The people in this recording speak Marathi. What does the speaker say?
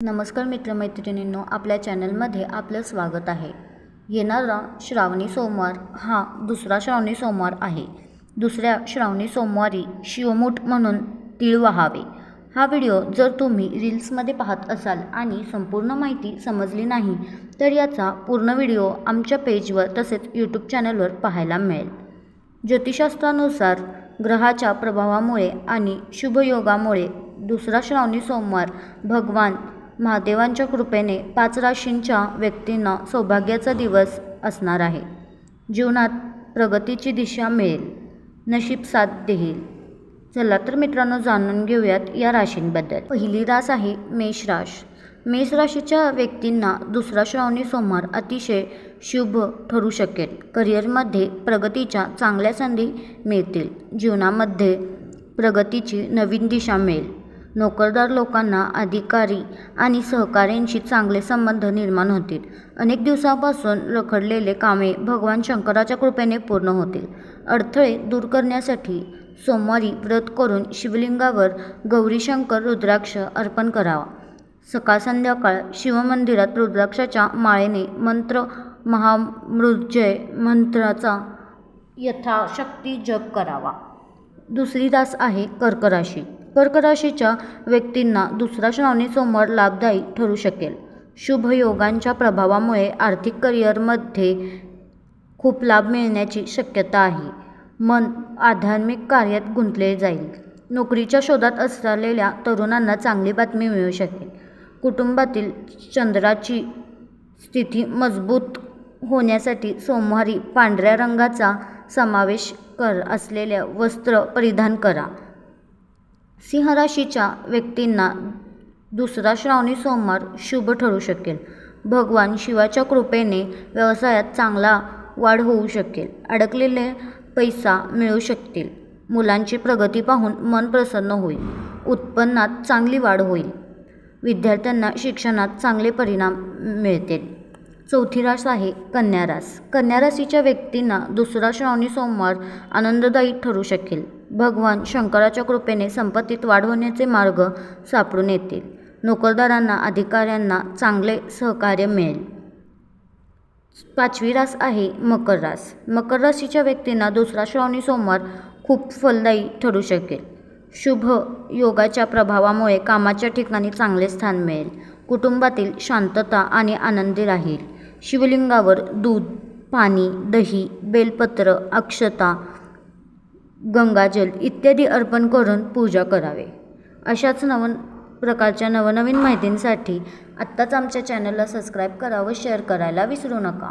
नमस्कार मित्रमैत्रिणींनो आपल्या चॅनलमध्ये आपलं स्वागत आहे. येणारा श्रावणी सोमवार हा दुसरा श्रावणी सोमवार आहे. दुसऱ्या श्रावणी सोमवारी शिवमूठ म्हणून तीळ वाहावे. हा व्हिडिओ जर तुम्ही रील्समध्ये पाहत असाल आणि संपूर्ण माहिती समजली नाही तर याचा पूर्ण व्हिडिओ आमच्या पेजवर तसेच यूट्यूब चॅनलवर पाहायला मिळेल. ज्योतिषशास्त्रानुसार ग्रहाच्या प्रभावामुळे आणि शुभयोगामुळे दुसरा श्रावणी सोमवार भगवान महादेवांच्या कृपेने पाच राशींच्या व्यक्तींना सौभाग्याचा दिवस असणार आहे. जीवनात प्रगतीची दिशा मिळेल. नशीब साथ देईल. चला तर मित्रांनो जाणून घेऊयात या राशींबद्दल. पहिली रास आहे मेष राश. मेष राशीच्या व्यक्तींना दुसरा श्रावणी सोमवार अतिशय शुभ ठरू शकेल. करिअरमध्ये प्रगतीच्या चांगल्या संधी मिळतील. जीवनामध्ये प्रगतीची नवीन दिशा मिळेल. नोकरदार लोकांना अधिकारी आणि सहकाऱ्यांशी चांगले संबंध निर्माण होतील. अनेक दिवसापासून रखडलेले कामे भगवान शंकराच्या कृपेने पूर्ण होतील. अडथळे दूर करण्यासाठी सोमवारी व्रत करून शिवलिंगावर गौरीशंकर रुद्राक्ष अर्पण करावा. सकाळ संध्याकाळ शिवमंदिरात रुद्राक्षाच्या माळेने मंत्र महामृत्युंजय मंत्राचा यथाशक्ती जप करावा. दुसरी रास आहे कर्कराशी. कर्कराशीच्या व्यक्तींना दुसरा श्रावणी सोमवार लाभदायी ठरू शकेल. शुभ योगांच्या प्रभावामुळे आर्थिक करिअरमध्ये खूप लाभ मिळण्याची शक्यता आहे. मन आध्यात्मिक कार्यात गुंतले जाईल. नोकरीच्या शोधात असलेल्या तरुणांना चांगली बातमी मिळू शकेल. कुटुंबातील चंद्राची स्थिती मजबूत होण्यासाठी सोमवारी पांढऱ्या रंगाचा समावेश कर असलेल्या वस्त्र परिधान करा. सिंह राशीच्या व्यक्तींना दुसरा श्रावणी सोमवार शुभ ठरू शकेल. भगवान शिवाच्या कृपेने व्यवसायात चांगला वाढ होऊ शकेल. अडकलेले पैसा मिळू शकतील. मुलांची प्रगती पाहून मन प्रसन्न होईल. उत्पन्नात चांगली वाढ होईल. विद्यार्थ्यांना शिक्षणात चांगले परिणाम मिळतील. चौथी रास आहे कन्यारास कन्याराशीच्या व्यक्तींना दुसरा श्रावणी सोमवार आनंददायी ठरू शकेल. भगवान शंकराच्या कृपेने संपत्तीत वाढ होण्याचे मार्ग सापडून येतील. नोकरदारांना अधिकाऱ्यांना चांगले सहकार्य मिळेल. पाचवी रास आहे मकर रास. मकर राशीच्या व्यक्तींना दुसरा श्रावणी सोमवार खूप फलदायी ठरू शकेल. शुभ योगाच्या प्रभावामुळे कामाच्या ठिकाणी चांगले स्थान मिळेल. कुटुंबातील शांतता आणि आनंदी राहील. शिवलिंगावर दूध पाणी दही बेलपत्र अक्षता गंगाजल इत्यादी अर्पण करून पूजा करावे. अशाच नव प्रकारच्या नवनवीन माहितींसाठी आत्ताच आमच्या चॅनलला सबस्क्राईब करा व शेअर करायला विसरू नका.